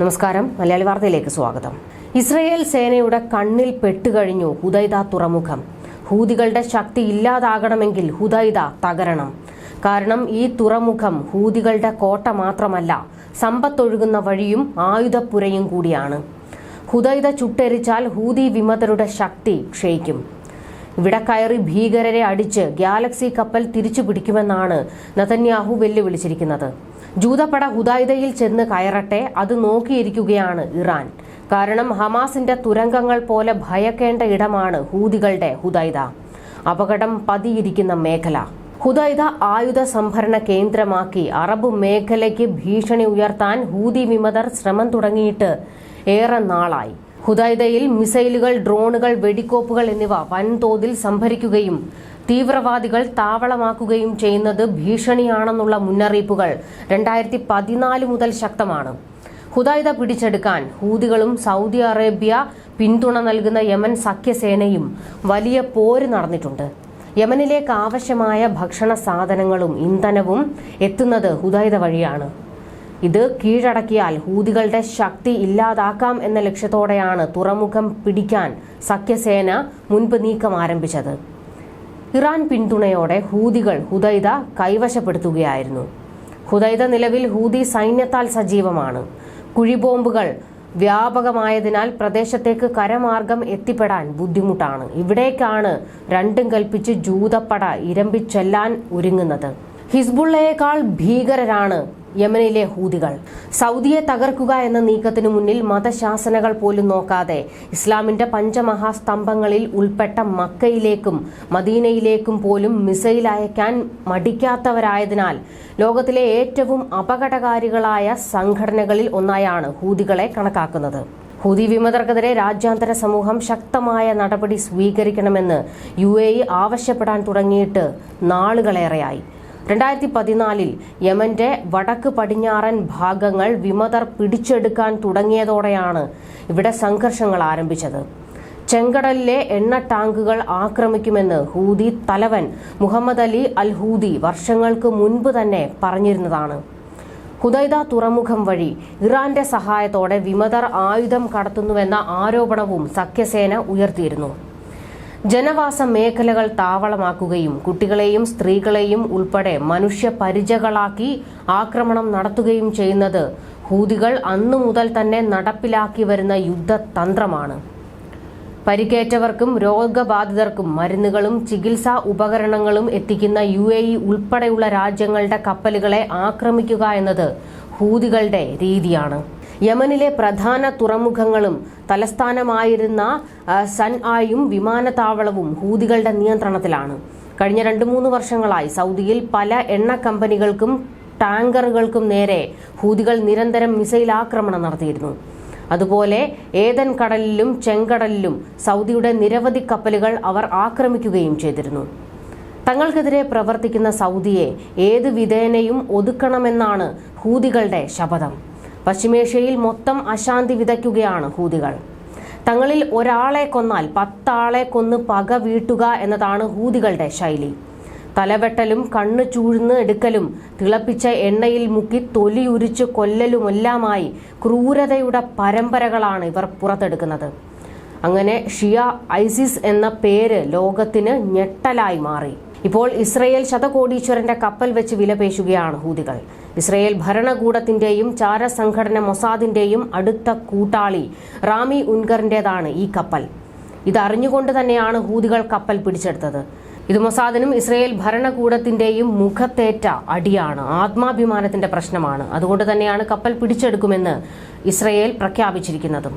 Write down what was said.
നമസ്കാരം. മലയാളി വാർത്തയിലേക്ക് സ്വാഗതം. ഇസ്രയേൽ സേനയുടെ കണ്ണിൽ പെട്ടുകഴിഞ്ഞു ഹുദൈദ തുറമുഖം. ഹൂതികളുടെ ശക്തി ഇല്ലാതാകണമെങ്കിൽ ഹുദൈദ തകരണം. കാരണം ഈ തുറമുഖം ഹൂതികളുടെ കോട്ട മാത്രമല്ല സമ്പത്തൊഴുകുന്ന വഴിയും ആയുധപ്പുരയും കൂടിയാണ്. ഹുദൈദ ചുട്ടെരിച്ചാൽ ഹൂതി വിമതരുടെ ശക്തി ക്ഷയിക്കും. ഇവിടെ കയറി ഭീകരരെ അടിച്ച് ഗാലക്സി കപ്പൽ തിരിച്ചു പിടിക്കുമെന്നാണ് നതന്യാഹു വെല്ലുവിളിച്ചിരിക്കുന്നത്. ജൂതപ്പട ഹുദൈദയിൽ ചെന്ന് കയറട്ടെ അത് നോക്കിയിരിക്കുകയാണ് ഇറാൻ. കാരണം ഹമാസിന്റെ തുരങ്കങ്ങൾ പോലെ ഭയക്കേണ്ട ഇടമാണ് ഹൂതികളുടെ ഹുദൈദ അപകടം പതിയിരിക്കുന്ന മേഖല. ഹുദൈദ ആയുധ സംഭരണ കേന്ദ്രമാക്കി അറബ് മേഖലയ്ക്ക് ഭീഷണി ഉയർത്താൻ ഹൂതി വിമതർ ശ്രമം തുടങ്ങിയിട്ട് ഏറെ നാളായി. ഹുദൈദയിൽ മിസൈലുകൾ ഡ്രോണുകൾ വെടിക്കോപ്പുകൾ എന്നിവ വൻതോതിൽ സംഭരിക്കുകയും തീവ്രവാദികൾ താവളമാക്കുകയും ചെയ്യുന്നത് ഭീഷണിയാണെന്നുള്ള മുന്നറിയിപ്പുകൾ രണ്ടായിരത്തി പതിനാല് മുതൽ ശക്തമാണ്. ഹുദൈദ പിടിച്ചെടുക്കാൻ ഹൂതികളും സൗദി അറേബ്യ പിന്തുണ നൽകുന്ന യമൻ സഖ്യസേനയും വലിയ പോര് നടന്നിട്ടുണ്ട്. യമനിലേക്ക് ആവശ്യമായ ഭക്ഷണ സാധനങ്ങളും ഇന്ധനവും എത്തുന്നത് ഹുദൈദ വഴിയാണ്. ഇത് കീഴടക്കിയാൽ ഹൂതികളുടെ ശക്തി ഇല്ലാതാക്കാം എന്ന ലക്ഷ്യത്തോടെയാണ് തുറമുഖം പിടിക്കാൻ സഖ്യസേന മുൻപ് നീക്കം ആരംഭിച്ചത്. ഇറാൻ പിന്തുണയോടെ ഹൂതികൾ ഹുദൈദ കൈവശപ്പെടുത്തുകയായിരുന്നു. ഹുദൈദ നിലവിൽ ഹൂതി സൈന്യത്താൽ സജീവമാണ്. കുഴിബോംബുകൾ വ്യാപകമായതിനാൽ പ്രദേശത്തേക്ക് കരമാർഗം എത്തിപ്പെടാൻ ബുദ്ധിമുട്ടാണ്. ഇവിടേക്കാണ് രണ്ടും കൽപ്പിച്ച് ജൂതപ്പട ഇരമ്പിച്ചെല്ലാൻ ഒരുങ്ങുന്നത്. ഹിസ്ബുള്ളയേക്കാൾ ഭീകരരാണ് യമനിലെ ഹൂതികൾ. സൗദിയെ തകർക്കുക എന്ന നീക്കത്തിനു മുന്നിൽ മതശാസനകൾ പോലും നോക്കാതെ ഇസ്ലാമിന്റെ പഞ്ചമഹാസ്തംഭങ്ങളിൽ ഉൾപ്പെട്ട മക്കയിലേക്കും മദീനയിലേക്കും പോലും മിസൈൽ അയക്കാൻ മടിക്കാത്തവരായതിനാൽ ലോകത്തിലെ ഏറ്റവും അപകടകാരികളായ സംഘടനകളിൽ ഒന്നായാണ് ഹൂതികളെ കണക്കാക്കുന്നത്. ഹൂതി വിമതർക്കെതിരെ രാജ്യാന്തര സമൂഹം ശക്തമായ നടപടി സ്വീകരിക്കണമെന്ന് യു ആവശ്യപ്പെടാൻ തുടങ്ങിയിട്ട് നാളുകളേറെയായി. രണ്ടായിരത്തി പതിനാലിൽ യമന്റെ വടക്ക് പടിഞ്ഞാറൻ ഭാഗങ്ങൾ വിമതർ പിടിച്ചെടുക്കാൻ തുടങ്ങിയതോടെയാണ് ഇവിടെ സംഘർഷങ്ങൾ ആരംഭിച്ചത്. ചെങ്കടലിലെ എണ്ണ ടാങ്കുകൾ ആക്രമിക്കുമെന്ന് ഹൂതി തലവൻ മുഹമ്മദ് അലി അൽ ഹൂതി വർഷങ്ങൾക്ക് മുൻപ് തന്നെ പറഞ്ഞിരുന്നതാണ്. ഹുദൈദ തുറമുഖം വഴി ഇറാന്റെ സഹായത്തോടെ വിമതർ ആയുധം കടത്തുന്നുവെന്ന ആരോപണവും സഖ്യസേന ഉയർത്തിയിരുന്നു. ജനവാസ മേഖലകൾ താവളമാക്കുകയും കുട്ടികളെയും സ്ത്രീകളെയും ഉൾപ്പെടെ മനുഷ്യ പരിചകളാക്കി ആക്രമണം നടത്തുകയും ചെയ്യുന്നത് ഹൂതികൾ അന്നു മുതൽ തന്നെ നടപ്പിലാക്കി വരുന്ന യുദ്ധതന്ത്രമാണ്. പരിക്കേറ്റവർക്കും രോഗബാധിതർക്കും മരുന്നുകളും ചികിത്സാ ഉപകരണങ്ങളും എത്തിക്കുന്ന യു എ ഇ ഉൾപ്പെടെയുള്ള രാജ്യങ്ങളുടെ കപ്പലുകളെ ആക്രമിക്കുക എന്നത് ഹൂതികളുടെ രീതിയാണ്. യമനിലെ പ്രധാന തുറമുഖങ്ങളും തലസ്ഥാനമായിരുന്ന സൻ ആയും വിമാനത്താവളവും ഹൂതികളുടെ നിയന്ത്രണത്തിലാണ്. കഴിഞ്ഞ രണ്ട് മൂന്ന് വർഷങ്ങളായി സൗദിയിൽ പല എണ്ണ കമ്പനികൾക്കും ടാങ്കറുകൾക്കും നേരെ ഹൂതികൾ നിരന്തരം മിസൈൽ ആക്രമണം നടത്തിയിരുന്നു. അതുപോലെ ഏതൻ കടലിലും ചെങ്കടലിലും സൗദിയുടെ നിരവധി കപ്പലുകൾ അവർ ആക്രമിക്കുകയും ചെയ്തിരുന്നു. തങ്ങൾക്കെതിരെ പ്രവർത്തിക്കുന്ന സൗദിയെ ഏത് വിധേനയും ഒതുക്കണമെന്നാണ് ഹൂതികളുടെ ശപഥം. പശ്ചിമേഷ്യയിൽ മൊത്തം അശാന്തി വിതയ്ക്കുകയാണ് ഹൂതികൾ. തങ്ങളിൽ ഒരാളെ കൊന്നാൽ പത്താളെ കൊന്ന് പക വീട്ടുക എന്നതാണ് ഹൂതികളുടെ ശൈലി. തലവെട്ടലും കണ്ണു ചൂഴ്ന്ന് എടുക്കലും തിളപ്പിച്ച എണ്ണയിൽ മുക്കി തൊലി ഉരിച്ച് കൊല്ലലുമെല്ലാമായി ക്രൂരതയുടെ പരമ്പരകളാണ് ഇവർ പുറത്തെടുക്കുന്നത്. അങ്ങനെ ഷിയ ഐസിസ് എന്ന പേര് ലോകത്തിന് ഞെട്ടലായി മാറി. ഇപ്പോൾ ഇസ്രയേൽ ശതകോടീശ്വരന്റെ കപ്പൽ വെച്ച് വിലപേശുകയാണ് ഹൂതികൾ. ഇസ്രയേൽ ഭരണകൂടത്തിന്റെയും ചാരസംഘടന മൊസാദിന്റെയും അടുത്ത കൂട്ടാളി റാമി ഉൻഗറിന്റേതാണ് ഈ കപ്പൽ. ഇതറിഞ്ഞുകൊണ്ട് തന്നെയാണ് ഹൂതികൾ കപ്പൽ പിടിച്ചെടുത്തത്. ഇത് മൊസാദിനും ഇസ്രയേൽ ഭരണകൂടത്തിന്റെയും മുഖത്തേറ്റ അടിയാണ് ആത്മാഭിമാനത്തിന്റെ പ്രശ്നമാണ്. അതുകൊണ്ട് തന്നെയാണ് കപ്പൽ പിടിച്ചെടുക്കുമെന്ന് ഇസ്രയേൽ പ്രഖ്യാപിച്ചിരിക്കുന്നതും.